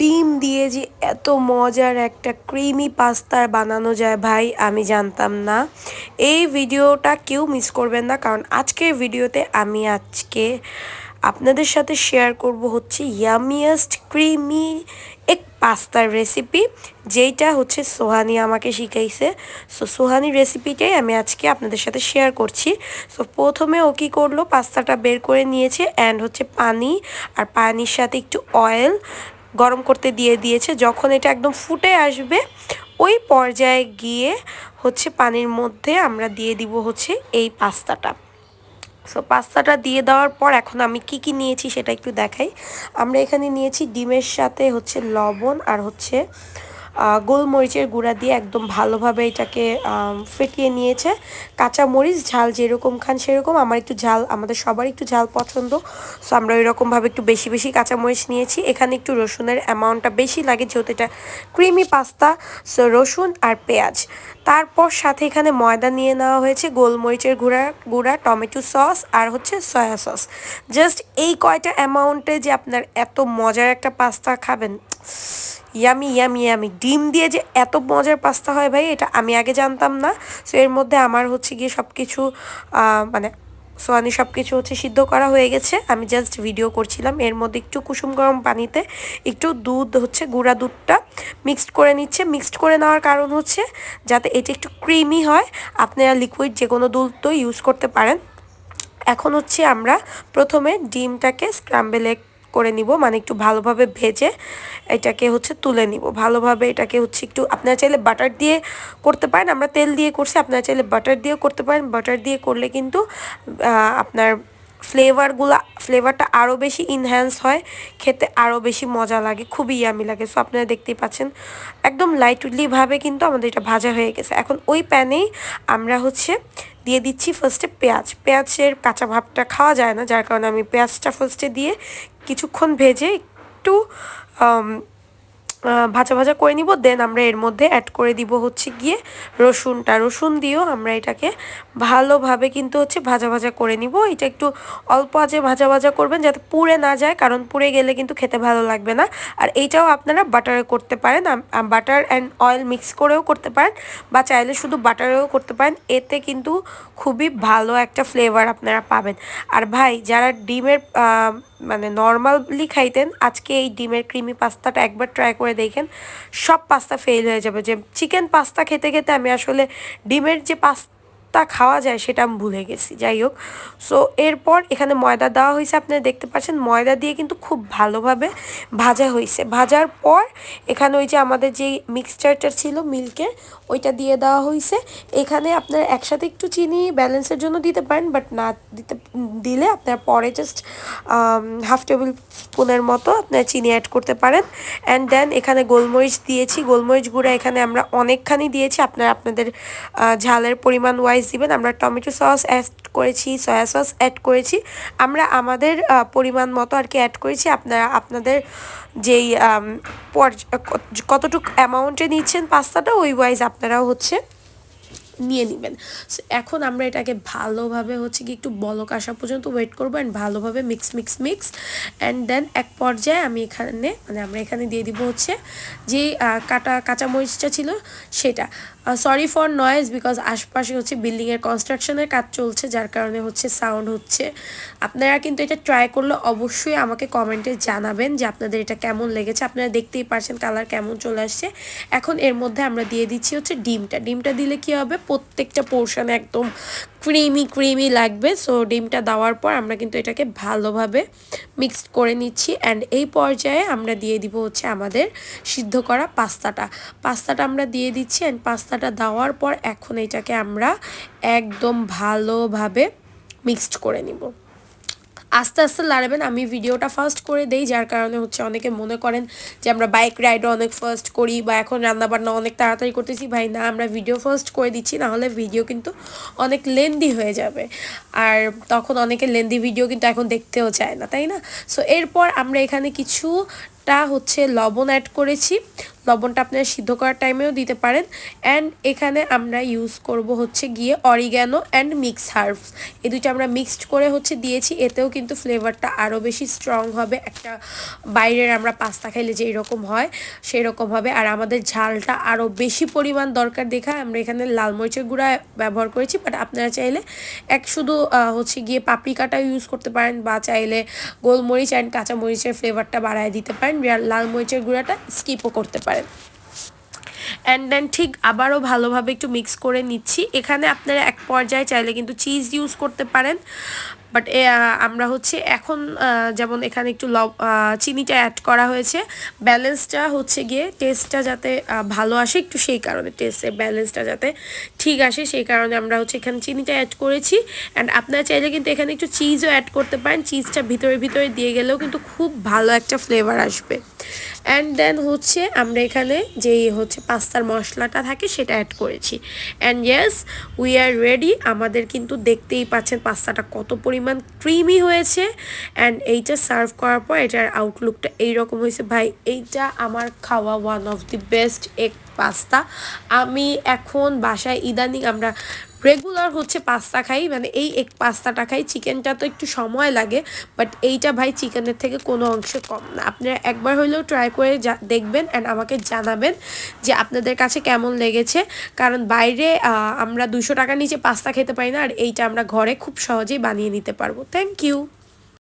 ডিম দিয়ে যে এত মজার একটা ক্রিমি পাস্তা বানানো যায় ভাই, আমি জানতাম না। এই ভিডিওটা কেউ মিস করবেন না, কারণ আজকের ভিডিওতে আমি আজকে আপনাদের সাথে শেয়ার করব হচ্ছে ইয়ামিয়েস্ট ক্রিমি এক পাস্তার রেসিপি যেইটা হচ্ছে সোহানি আমাকে শিখাইছে। সো সোহানি রেসিপিটাই আমি আজকে আপনাদের সাথে শেয়ার করছি। সো প্রথমে ও কী করল? পাস্তাটা বের করে নিয়েছে অ্যান্ড হচ্ছে পানি, আর পানির সাথে একটু অয়েল গরম করতে দিয়ে দিয়েছে। যখন এটা একদম ফুটে আসবে, ওই পর্যায়ে গিয়ে হচ্ছে পানির মধ্যে আমরা দিয়ে দিব হচ্ছে এই পাস্তাটা। সো পাস্তাটা দিয়ে দেওয়ার পর এখন আমি কি কি নিয়েছি সেটা একটু দেখাই। আমরা এখানে নিয়েছি ডিমের সাথে হচ্ছে লবণ আর হচ্ছে গোলমরিচের গুঁড়া দিয়ে একদম ভালোভাবে এটাকে ফেটিয়ে নিয়েছে। কাঁচা মরিচ, ঝাল যেরকম খান সেরকম। আমার একটু ঝাল, আমাদের সবার একটু ঝাল পছন্দ। সো আমরা ওইরকমভাবে একটু বেশি বেশি কাঁচা মরিচ নিয়েছি। এখানে একটু রসুনের অ্যামাউন্টটা বেশি লাগে, যেহেতু এটা ক্রিমি পাস্তা সো রসুন আর পেঁয়াজ। তারপর সাথে এখানে ময়দা নিয়ে নেওয়া হয়েছে, গোলমরিচের গুঁড়া গুঁড়া, টমেটো সস আর হচ্ছে সয়া সস জাস্ট এই কয়টা অ্যামাউন্টে যে আপনার এত মজার একটা পাস্তা খাবেন ইয়ামি ইয়ামি ইয়ামি। ডিম দিয়ে যে এত মজার পাস্তা হয় ভাই, এটা আমি আগে জানতাম না। সো এর মধ্যে আমার হচ্ছে গিয়ে সব কিছু মানে সোয়ানি সব কিছু হচ্ছে সিদ্ধ করা হয়ে গেছে। আমি জাস্ট ভিডিও করছিলাম। এর মধ্যে একটু কুসুম গরম পানিতে একটু দুধ হচ্ছে, গুঁড়া দুধটা মিক্সড করে নিচ্ছে। মিক্সড করে নেওয়ার কারণ হচ্ছে যাতে এটা একটু ক্রিমি হয়। আপনারা লিকুইড যে কোনো দুধ তো ইউজ করতে পারেন। এখন হচ্ছে আমরা প্রথমে ডিমটাকে স্ক্রাম্বেল করে নিব মানে একটু ভালোভাবে ভেজে এটাকে হচ্ছে তুলে নিব। ভালোভাবে এটাকে হচ্ছে একটু, আপনারা চাইলে বাটার দিয়ে করতে পারেন, আমরা তেল দিয়ে করছি, আপনারা চাইলে বাটার দিয়েও করতে পারেন। বাটার দিয়ে করলে কিন্তু আপনার ফ্লেভারগুলো ফ্লেভারটা আরও বেশি ইনহ্যান্স হয়, খেতে আরও বেশি মজা লাগে, খুবই ইয়ামি লাগে। সো আপনারা দেখতেই পাচ্ছেন, একদম লাইটলিভাবে কিন্তু আমাদের এটা ভাজা হয়ে গেছে। এখন ওই প্যানেই আমরা হচ্ছে দিয়ে দিচ্ছি ফার্স্টে পেঁয়াজ। পেঁয়াজের কাঁচা ভাবটা খাওয়া যায় না, যার কারণে আমি পেঁয়াজটা ফার্স্টে দিয়ে কিছুক্ষণ ভেজে একটু ভাজা ভাজা করে নিব দেন আমরা এর মধ্যে অ্যাড করে দিব হচ্ছে গিয়ে রসুনটা। রসুন দিয়েও আমরা এটাকে ভালোভাবে কিন্তু হচ্ছে ভাজা ভাজা করে নিব। এটা একটু অল্প আজে ভাজা ভাজা করবেন যাতে পুড়ে না যায়, কারণ পুড়ে গেলে কিন্তু খেতে ভালো লাগবে না। আর এইটাও আপনারা বাটারে করতে পারেন বাটার অ্যান্ড অয়েল মিক্স করেও করতে পারেন, বা চাইলে শুধু বাটারেও করতে পারেন। এতে কিন্তু খুবই ভালো একটা ফ্লেভার আপনারা পাবেন। আর ভাই, যারা ডিমের মানে নর্মালি খাইতেন। আজকে এই ডিমের ক্রিমি পাস্তাটা একবার ট্রাই করে দেখেন, সব পাস্তা ফেল হয়ে যাবে। যে চিকেন পাস্তা খেতে খেতে আমি আসলে ডিমের যে পাস্তা তা খাওয়া যায় সেটা আমি ভুলে গেছি, যাই হোক। সো এরপর এখানে ময়দা দেওয়া হয়েছে, আপনারা দেখতে পাচ্ছেন। ময়দা দিয়ে কিন্তু খুব ভালোভাবে ভাজা হয়েছে। ভাজার পর এখানে ওই যে আমাদের যে মিক্সচারটা ছিল মিল্কের ওইটা দিয়ে দেওয়া হয়েছে। এখানে আপনার একসাথে একটু চিনি ব্যালেন্সের জন্য দিতে পারেন বাট না দিতে, দিলে আপনার পরে জাস্ট হাফ টেবিল স্পুনের মতো আপনার চিনি অ্যাড করতে পারেন। অ্যান্ড দেন এখানে গোলমরিচ দিয়েছি। গোলমরিচ গুঁড়া এখানে আমরা অনেকখানি দিয়েছি। আপনার, আপনাদের ঝালের পরিমাণ ওয়াইজ দিবেন আমরা টমেটো সস অ্যাড করেছি সয়া সস অ্যাড করেছি। আমরা আমাদের পরিমাণ মতো আর কি অ্যাড করেছি। আপনারা, আপনাদের যেই কতটুকু অ্যামাউন্টে নিচ্ছেন পাস্তাটা, ওই ওয়াইজ আপনারাও হচ্ছে নিয়ে নেবেন। এখন আমরা এটাকে ভালোভাবে হচ্ছে কি একটু বলক আসা পর্যন্ত ওয়েট করব অ্যান্ড ভালোভাবে mix mix mix and then এক পর্যায়ে আমি এখানে মানে আমরা এখানে দিয়ে দিব হচ্ছে যে কাটা, কাঁচামরিচটা ছিল সেটা। সরি ফর নয়েজ বিকজ আশপাশে হচ্ছে বিল্ডিংয়ের কনস্ট্রাকশনের কাজ চলছে, যার কারণে হচ্ছে সাউন্ড হচ্ছে। আপনারা কিন্তু এটা ট্রাই করলে অবশ্যই আমাকে কমেন্টে জানাবেন যে আপনাদের এটা কেমন লেগেছে। আপনারা দেখতেই পারছেন কালার কেমন চলে আসছে। এখন এর মধ্যে আমরা দিয়ে দিচ্ছি হচ্ছে ডিমটা। ডিমটা দিলে কি হবে? প্রত্যেকটা পোর্শনে একদম ক্রিমি ক্রিমি লাগবে। সো ডিমটা দেওয়ার পর আমরা কিন্তু এটাকে ভালোভাবে মিক্সড করে নিচ্ছি অ্যান্ড এই পর্যায়ে আমরা দিয়ে দিব হচ্ছে আমাদের সিদ্ধ করা পাস্তাটা। পাস্তাটা আমরা দিয়ে দিচ্ছি অ্যান্ড পাস্তাটা দেওয়ার পর এখন এটাকে আমরা একদম ভালোভাবে মিক্সড করে নিব। আস্তে আস্তে লাড়াবেন। আমি ভিডিওটা ফার্স্ট করে দেই, যার কারণে হচ্ছে অনেকে মনে করেন যে আমরা বাইক রাইডও অনেক ফার্স্ট করি বা এখন রান্নাবান্না অনেক তাড়াতাড়ি করতেছি। ভাই, না, আমরা ভিডিও ফার্স্ট করে দিচ্ছি নাহলে ভিডিও কিন্তু অনেক লেন্দি হয়ে যাবে। আর তখন অনেকে লেন্দি ভিডিও কিন্তু এখন দেখতেও চায় না, তাই না? সো এরপর আমরা এখানে কিছু টা হচ্ছে লবণ অ্যাড করেছি। লবণটা আপনারা সিদ্ধ করার টাইমেও দিতে পারেন। অ্যান্ড এখানে আমরা ইউজ করব হচ্ছে গিয়ে অরিগ্যানো অ্যান্ড মিক্স হার্বস এই দুইটা আমরা মিক্সড করে হচ্ছে দিয়েছি, এতেও কিন্তু ফ্লেভারটা আরও বেশি স্ট্রং হবে। একটা বাইরের আমরা পাস্তা খাইলে যেই রকম হয় সেই রকম হবে। আর আমাদের ঝালটা আরও বেশি পরিমাণ দরকার দেখা, আমরা এখানে লাল মরিচের গুঁড়া ব্যবহার করেছি বাট আপনারা চাইলে এক শুধু হচ্ছে গিয়ে পাপরিকাটা ইউজ করতে পারেন, বা চাইলে গোলমরিচ অ্যান্ড কাঁচামরিচের ফ্লেভারটা বাড়ায় দিতে পারেন। লাল মরিচের গুঁড়াটা স্কিপও করতে পারেন। অ্যান্ড দেন ঠিক আবারও ভালোভাবে একটু মিক্স করে নিচ্ছি। এখানে আপনারা এক পর্যায়ে চাইলে কিন্তু চিজ ইউজ করতে পারেন। বাট আমরা হচ্ছে এখন যেমন এখানে একটু লব চিনিটা অ্যাড করা হয়েছে। ব্যালেন্সটা হচ্ছে গিয়ে টেস্টটা যাতে ভালো আসে একটু সেই কারণে টেস্টের ব্যালেন্সটা যাতে ঠিক আসে। সেই কারণে আমরা হচ্ছে এখানে চিনিটা অ্যাড করেছি। অ্যান্ড আপনারা চাইলে কিন্তু এখানে একটু চিজও অ্যাড করতে পারেন। চিজটা ভিতরে ভিতরে দিয়ে গেলেও কিন্তু খুব ভালো একটা ফ্লেভার আসবে। অ্যান্ড দেন হচ্ছে আমরা এখানে যেই হচ্ছে পাস্তার মশলাটা থাকে সেটা অ্যাড করেছি। And yes we are ready আমাদের কিন্তু দেখতেই পাচ্ছেন পাস্তাটা কত পরিমাণ ক্রিমি হয়েছে। অ্যান্ড এইটা সার্ভ করার পর এটার আউটলুকটা এইরকম হয়েছে। ভাই, এইটা আমার খাওয়া one of the best egg pasta. আমি এখন বাসায় ইদানিং আমরা রেগুলার হচ্ছে পাস্তা খাই মানে এই এক পাস্তাটা খাই। চিকেনটা তো একটু সময় লাগে বাট এইটা ভাই চিকেনের থেকে কোনো অংশে কম না। আপনারা একবার হলেও ট্রাই করে দেখবেন অ্যান্ড আমাকে জানাবেন যে আপনাদের কাছে কেমন লেগেছে। কারণ বাইরে আমরা দুশো টাকার নিচে পাস্তা খেতে পারি না, আর এইটা আমরা ঘরে খুব সহজেই বানিয়ে নিতে পারব। Thank you